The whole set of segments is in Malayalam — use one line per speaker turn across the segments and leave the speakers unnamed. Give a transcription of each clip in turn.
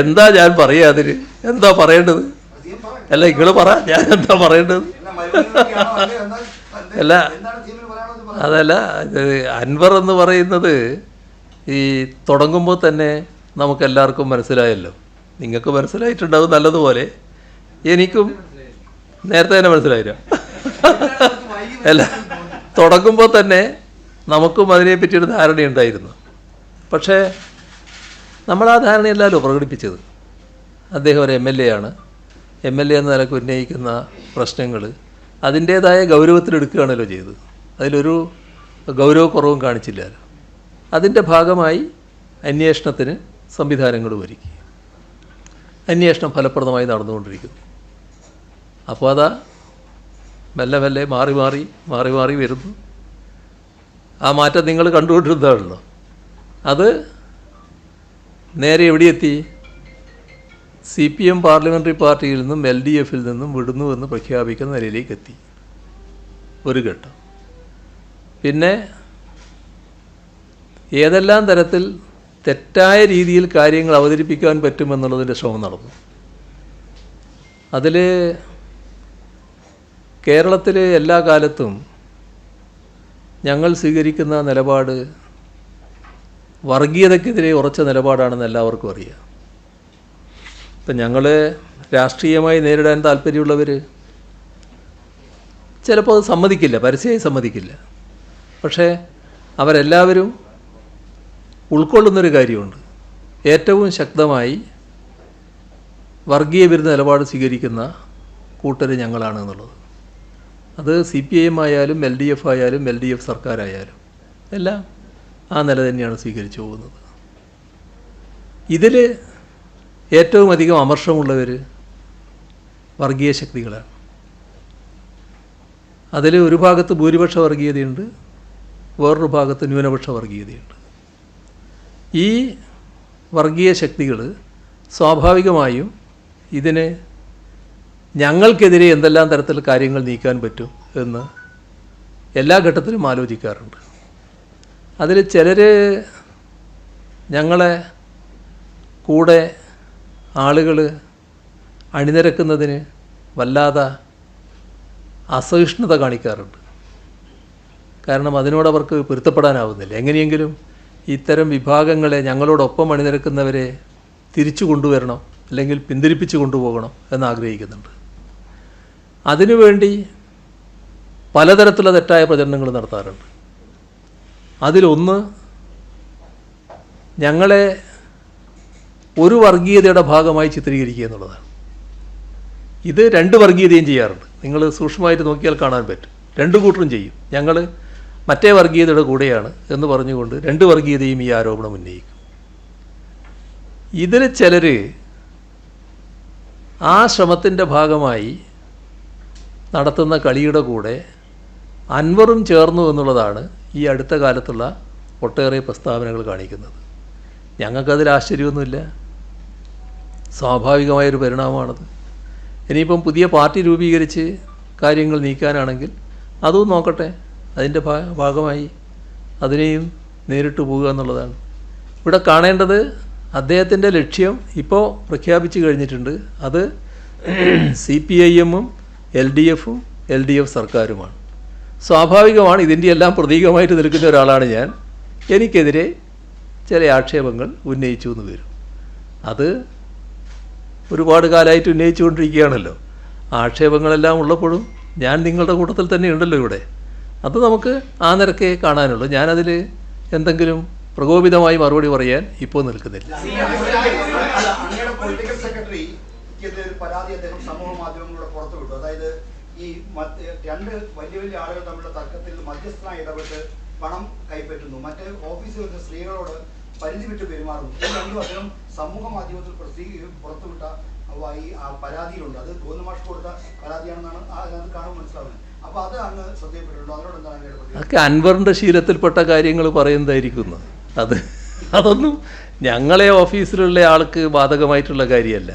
എന്താ ഞാൻ പറയുക അതിന്? എന്താ പറയേണ്ടത്? അല്ല നിങ്ങൾ പറ. ഞാൻ എന്താ പറയേണ്ടത്?
അല്ലേ.
അതല്ല അൻവർ എന്ന് പറയുന്നത് ഈ തുടങ്ങുമ്പോൾ തന്നെ നമുക്കെല്ലാവർക്കും മനസ്സിലായല്ലോ. നിങ്ങൾക്ക് മനസ്സിലായിട്ടുണ്ടാവും നല്ലതുപോലെ. എനിക്കും നേരത്തെ തന്നെ മനസ്സിലായില്ല. അല്ല തുടങ്ങുമ്പോൾ തന്നെ നമുക്കും അതിനെപ്പറ്റി ഒരു ധാരണയുണ്ടായിരുന്നു. പക്ഷേ നമ്മൾ ആ ധാരണയല്ലല്ലോ പ്രകടിപ്പിച്ചത്. അദ്ദേഹം ഒരു എം എൽ എ ആണ്. എം എൽ എ എന്ന നിലയ്ക്ക് ഉന്നയിക്കുന്ന പ്രശ്നങ്ങൾ അതിന്റേതായ ഗൗരവത്തിലെടുക്കുകയാണല്ലോ ചെയ്തത്. അതിലൊരു ഗൗരവക്കുറവും കാണിച്ചില്ലല്ലോ അതിന്റെ ഭാഗമായി അന്വേഷണത്തിന് സംവിധാനങ്ങൾ ഒരുക്കി. അന്വേഷണം ഫലപ്രദമായി നടന്നുകൊണ്ടിരിക്കുന്നു. അപ്പോൾ അതാ മെല്ലെ മെല്ലെ മാറി മാറി മാറി മാറി വരുന്നു. ആ മാറ്റം നിങ്ങൾ കണ്ടുകൊണ്ടിരുന്നതാണല്ലോ. അത് നേരെ എവിടെയെത്തി? സി പി എം പാർലമെന്ററി പാർട്ടിയിൽ നിന്നും എൽ ഡി എഫിൽ നിന്നും വിടുന്നു എന്ന് പ്രഖ്യാപിക്കുന്ന നിലയിലേക്ക് എത്തി ഒരു ഘട്ടം. പിന്നെ ഏതെല്ലാം തരത്തിൽ തെറ്റായ രീതിയിൽ കാര്യങ്ങൾ അവതരിപ്പിക്കാൻ പറ്റുമെന്നുള്ളതിന്റെ ശ്രമം നടന്നു. അതിൽ കേരളത്തിലെ എല്ലാ കാലത്തും ഞങ്ങൾ സ്വീകരിക്കുന്ന നിലപാട് വർഗീയതയ്ക്കെതിരെ ഉറച്ച നിലപാടാണെന്ന് എല്ലാവർക്കും അറിയാം. ഇപ്പം ഞങ്ങൾ രാഷ്ട്രീയമായി നേരിടാൻ താല്പര്യമുള്ളവർ ചിലപ്പോൾ അത് സമ്മതിക്കില്ല പരസ്യമായി സമ്മതിക്കില്ല. പക്ഷേ അവരെല്ലാവരും ഉൾക്കൊള്ളുന്നൊരു കാര്യമുണ്ട്. ഏറ്റവും ശക്തമായി വർഗീയ വിരുദ്ധ നിലപാട് സ്വീകരിക്കുന്ന കൂട്ടർ ഞങ്ങളാണ് എന്നുള്ളത്. അത് സി പി ഐ എം ആയാലും എൽ ഡി എഫ് ആയാലും എൽ ഡി എഫ് സർക്കാരായാലും എല്ലാം ആ നില തന്നെയാണ് സ്വീകരിച്ചു പോകുന്നത്. ഇതിൽ ഏറ്റവും അധികം അമർഷമുള്ളവർ വർഗീയ ശക്തികളാണ്. അതിൽ ഒരു ഭാഗത്ത് ഭൂരിപക്ഷ വർഗീയതയുണ്ട് വേറൊരു ഭാഗത്ത് ന്യൂനപക്ഷ വർഗീയതയുണ്ട്. ഈ വർഗീയ ശക്തികൾ സ്വാഭാവികമായും ഇതിനെ ഞങ്ങൾക്കെതിരെ എന്തെല്ലാം തരത്തിൽ കാര്യങ്ങൾ നീക്കാൻ പറ്റും എന്ന് എല്ലാ ഘട്ടത്തിലും ആലോചിക്കാറുണ്ട്. അതിൽ ചിലർ ഞങ്ങളെ കൂടെ ആളുകൾ അണിനിരക്കുന്നതിന് വല്ലാതെ അസഹിഷ്ണുത കാണിക്കാറുണ്ട്. കാരണം അതിനോട് അവർക്ക് പൊരുത്തപ്പെടാനാവുന്നില്ല. എങ്ങനെയെങ്കിലും ഇത്തരം വിഭാഗങ്ങളെ ഞങ്ങളോടൊപ്പം അണിനിരക്കുന്നവരെ തിരിച്ചു കൊണ്ടുവരണം അല്ലെങ്കിൽ പിന്തിരിപ്പിച്ചു കൊണ്ടുപോകണം എന്നാഗ്രഹിക്കുന്നുണ്ട്. അതിനുവേണ്ടി പലതരത്തിലുള്ള തെറ്റായ പ്രചരണങ്ങൾ നടത്താറുണ്ട്. അതിലൊന്ന് ഞങ്ങളെ ഒരു വർഗീയതയുടെ ഭാഗമായി ചിത്രീകരിക്കുക എന്നുള്ളതാണ്. ഇത് രണ്ട് വർഗീയതയും ചെയ്യാറുണ്ട്. നിങ്ങൾ സൂക്ഷ്മമായിട്ട് നോക്കിയാൽ കാണാൻ പറ്റും. രണ്ട് കൂട്ടരും ചെയ്യും. ഞങ്ങൾ മറ്റേ വർഗീയതയുടെ കൂടെയാണ് എന്ന് പറഞ്ഞുകൊണ്ട് രണ്ട് വർഗീയതയും ഈ ആരോപണം ഉന്നയിക്കും. ഇതിൽ ചിലർ ആ ശ്രമത്തിന്റെ ഭാഗമായി നടത്തുന്ന കളിയുടെ കൂടെ അൻവറും ചേർന്നു എന്നുള്ളതാണ് ഈ അടുത്ത കാലത്തുള്ള ഒട്ടേറെ പ്രസ്താവനകൾ കാണിക്കുന്നത്. ഞങ്ങൾക്കതിൽ ആശ്ചര്യമൊന്നുമില്ല. സ്വാഭാവികമായൊരു പരിണാമമാണത്. ഇനിയിപ്പം പുതിയ പാർട്ടി രൂപീകരിച്ച് കാര്യങ്ങൾ നീക്കാനാണെങ്കിൽ അതും നോക്കട്ടെ. അതിന്റെ ഭാഗമായി അതിനെയും നേരിട്ട് പോവുക എന്നുള്ളതാണ്. ഇവിടെ കാണേണ്ടത് അദ്ദേഹത്തിന്റെ ലക്ഷ്യം ഇപ്പോൾ പ്രഖ്യാപിച്ചു കഴിഞ്ഞിട്ടുണ്ട്. അത് സി പി ഐ എമ്മും എൽ ഡി എഫും എൽ ഡി എഫ് സർക്കാരുമാണ്. സ്വാഭാവികമാണ് ഇതിന്റെ എല്ലാം പ്രതീകമായിട്ട് നിൽക്കുന്ന ഒരാളാണ് ഞാൻ. എനിക്കെതിരെ ചില ആക്ഷേപങ്ങൾ ഉന്നയിച്ചു എന്ന് വരും. അത് ഒരുപാട് കാലമായിട്ട് ഉന്നയിച്ചുകൊണ്ടിരിക്കുകയാണല്ലോ. ആക്ഷേപങ്ങളെല്ലാം ഉള്ളപ്പോഴും ഞാൻ നിങ്ങളുടെ കൂട്ടത്തിൽ തന്നെ ഉണ്ടല്ലോ ഇവിടെ. അത് നമുക്ക് ആ നിരക്കേ കാണാനുള്ളൂ. ഞാനതിൽ എന്തെങ്കിലും പ്രകോപിതമായി മറുപടി പറയാൻ ഇപ്പോൾ നിൽക്കുന്നില്ല.
പരാതി അദ്ദേഹം ഈ രണ്ട് വലിയ വലിയ ആളുകൾ തമ്മിലുള്ള തർക്കത്തിൽ മധ്യസ്ഥനായി ഇടപെട്ട് പണം കൈപ്പറ്റുന്നു. മറ്റ് ഓഫീസിൽ വരുന്ന സ്ത്രീകളോട് പരിധി വിട്ട് പെരുമാറുന്നു. ഇത് രണ്ടും അദ്ദേഹം സമൂഹ മാധ്യമത്തിൽ പുറത്തുവിട്ട ഈ പരാതിയിലുണ്ട്. അത് ഗോവിന്ദമാഷ് കൊടുത്ത പരാതിയാണെന്നാണ് അതിനകത്ത് കാണുമ്പോൾ മനസ്സിലാവുന്നത്. അത് അങ്ങ്
അതൊക്കെ അൻവറിന്റെ ശീലത്തിൽപ്പെട്ട കാര്യങ്ങൾ പറയുന്നതായിരിക്കുന്നു. അത് അതൊന്നും ഞങ്ങളെ ഓഫീസിലുള്ള ആൾക്ക് ബാധകമായിട്ടുള്ള കാര്യമല്ല.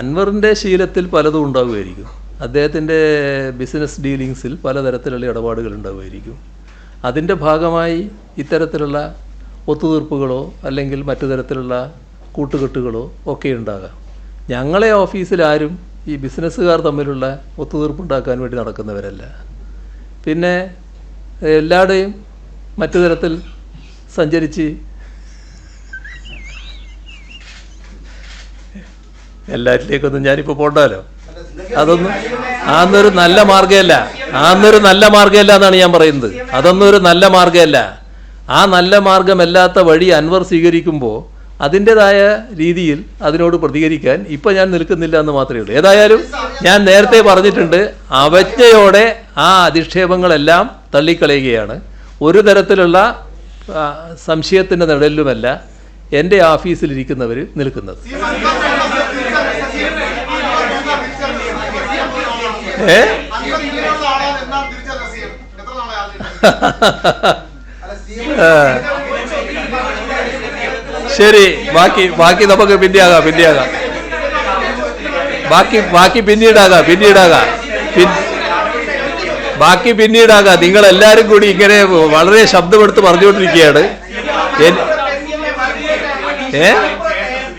അൻവറിന്റെ ശീലത്തിൽ പലതും ഉണ്ടാകുമായിരിക്കും അദ്ദേഹത്തിന്റെ ബിസിനസ് ഡീലിങ്സിൽ പലതരത്തിലുള്ള ഇടപാടുകൾ ഉണ്ടാവുമായിരിക്കും. അതിന്റെ ഭാഗമായി ഇത്തരത്തിലുള്ള ഒത്തുതീർപ്പുകളോ അല്ലെങ്കിൽ മറ്റു തരത്തിലുള്ള കൂട്ടുകെട്ടുകളോ ഒക്കെ ഉണ്ടാകാം. ഞങ്ങളെ ഓഫീസിൽ ആരും ഈ ബിസിനസ്സുകാർ തമ്മിലുള്ള ഒത്തുതീർപ്പുണ്ടാക്കാൻ വേണ്ടി നടക്കുന്നവരല്ല. പിന്നെ എല്ലാവരുടെയും മറ്റു തരത്തിൽ സഞ്ചരിച്ച് എല്ലാറ്റിലേക്കൊന്നും ഞാനിപ്പോൾ പോണ്ടല്ലോ അതൊന്നും ആന്നൊരു നല്ല മാർഗമല്ല ആന്നൊരു നല്ല മാർഗമല്ല എന്നാണ് ഞാൻ പറയുന്നത്. അതൊന്നും ഒരു നല്ല മാർഗമല്ല ആ നല്ല മാർഗമല്ലാത്ത വഴി അൻവർ സ്വീകരിക്കുമ്പോൾ അതിന്റെതായ രീതിയിൽ അതിനോട് പ്രതികരിക്കാൻ ഇപ്പം ഞാൻ നിൽക്കുന്നില്ല എന്ന് മാത്രമേ ഉള്ളൂ. ഏതായാലും ഞാൻ നേരത്തെ പറഞ്ഞിട്ടുണ്ട് അവജ്ഞയോടെ ആ അധിക്ഷേപങ്ങളെല്ലാം തള്ളിക്കളയുകയാണ്. ഒരു തരത്തിലുള്ള സംശയത്തിന്റെ നിഴലിലുമല്ല എന്റെ ഓഫീസിലിരിക്കുന്നവർ നിൽക്കുന്നത്. ഏ. ശരി ബാക്കി ബാക്കി നമുക്ക് പിന്നെയാകാം പിന്നെയാകാം ബാക്കി ബാക്കി പിന്നീടാകാം പിന്നീടാകാം ബാക്കി പിന്നീടാകാം നിങ്ങൾ എല്ലാരും കൂടി ഇങ്ങനെ വളരെ ശബ്ദമെടുത്ത് പറഞ്ഞുകൊണ്ടിരിക്കുകയാണ് ഏ?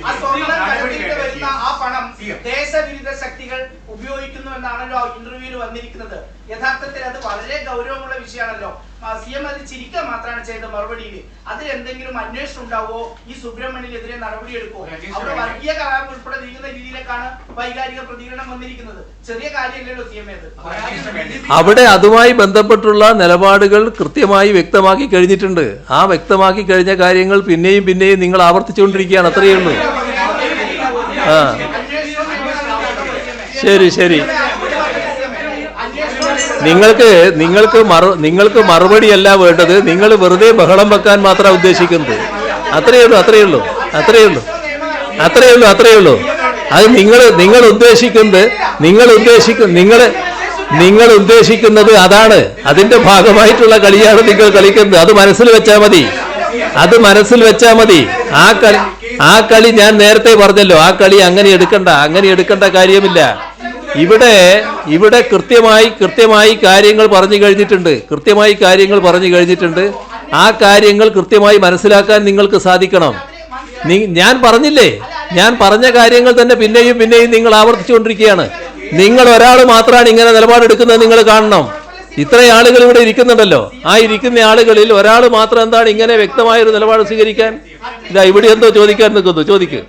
ആ സ്വർണം കടത്തിയിട്ട് വരുന്ന ആ പണം ദേശവിരുദ്ധ ശക്തികൾ ഉപയോഗിക്കുന്നു എന്നാണല്ലോ ഇന്റർവ്യൂവിൽ വന്നിരിക്കുന്നത് യഥാർത്ഥത്തിൽ അത് വളരെ ഗൗരവമുള്ള വിഷയമാണല്ലോ. സി എം അത് ചിരിക്കുക മാത്രമാണ് ചെയ്ത മറുപടിയിൽ. അതിൽ എന്തെങ്കിലും അന്വേഷണം ഉണ്ടാവോ? ഈ സുബ്രഹ്മണ്യനെതിരെ നടപടി എടുക്കുമോ അവിടെ വർഗീയ കലാപം ഉൾപ്പെടെ നീങ്ങുന്ന രീതിയിലേക്കാണ് വൈകാരിക പ്രതികരണം വന്നിരിക്കുന്നത്. ചെറിയ കാര്യമല്ലല്ലോ സി എം
അവിടെ അതുമായി ബന്ധപ്പെട്ടുള്ള നിലപാടുകൾ കൃത്യമായി വ്യക്തമാക്കി കഴിഞ്ഞിട്ടുണ്ട്. ആ വ്യക്തമാക്കി കഴിഞ്ഞ കാര്യങ്ങൾ പിന്നെയും പിന്നെയും നിങ്ങൾ ആവർത്തിച്ചുകൊണ്ടിരിക്കുകയാണ്. അത്രയേ ഉള്ളൂ. ആ. ശരി ശരി. നിങ്ങൾക്ക് നിങ്ങൾക്ക് മറു നിങ്ങൾക്ക് മറുപടിയല്ല വേണ്ടത്. നിങ്ങൾ വെറുതെ ബഹളം വെക്കാൻ മാത്രമാണ് ഉദ്ദേശിക്കുന്നത്. അത്രയേ ഉള്ളൂ അത്രയേ ഉള്ളൂ അത്രയേ ഉള്ളൂ. അത്രയേ ഉള്ളൂ അത്രയേ ഉള്ളൂ. അത് നിങ്ങൾ നിങ്ങൾ ഉദ്ദേശിക്കുന്നത് നിങ്ങൾ ഉദ്ദേശിക്കുന്ന നിങ്ങൾ നിങ്ങൾ ഉദ്ദേശിക്കുന്നത് അതാണ്. അതിന്റെ ഭാഗമായിട്ടുള്ള കളിയാണ് നിങ്ങൾ കളിക്കുന്നത്. അത് മനസ്സിൽ വെച്ചാൽ മതി. അത് മനസ്സിൽ വെച്ചാൽ മതി. ആ കളി ആ കളി ഞാൻ നേരത്തെ പറഞ്ഞല്ലോ. ആ കളി അങ്ങനെ എടുക്കണ്ട അങ്ങനെ എടുക്കേണ്ട കാര്യമില്ല. ഇവിടെ ഇവിടെ കൃത്യമായി കൃത്യമായി കാര്യങ്ങൾ പറഞ്ഞു കഴിഞ്ഞിട്ടുണ്ട്. കൃത്യമായി കാര്യങ്ങൾ പറഞ്ഞു കഴിഞ്ഞിട്ടുണ്ട്. ആ കാര്യങ്ങൾ കൃത്യമായി മനസ്സിലാക്കാൻ നിങ്ങൾക്ക് സാധിക്കണം. ഞാൻ പറഞ്ഞില്ലേ? ഞാൻ പറഞ്ഞ കാര്യങ്ങൾ തന്നെ പിന്നെയും പിന്നെയും നിങ്ങൾ ആവർത്തിച്ചുകൊണ്ടിരിക്കുകയാണ്. നിങ്ങൾ ഒരാൾ മാത്രമാണ് ഇങ്ങനെ നിലപാടെടുക്കുന്നത് നിങ്ങൾ കാണണം. ഇത്ര ആളുകൾ ഇവിടെ ഇരിക്കുന്നുണ്ടല്ലോ. ആ ഇരിക്കുന്ന ആളുകളിൽ ഒരാൾ മാത്രം എന്താണ് ഇങ്ങനെ വ്യക്തമായ ഒരു നിലപാട് സ്വീകരിക്കാൻ? ഇതാ ഇവിടെ എന്തോ ചോദിക്കാൻ നിൽക്കുന്നു. ചോദിക്ക്.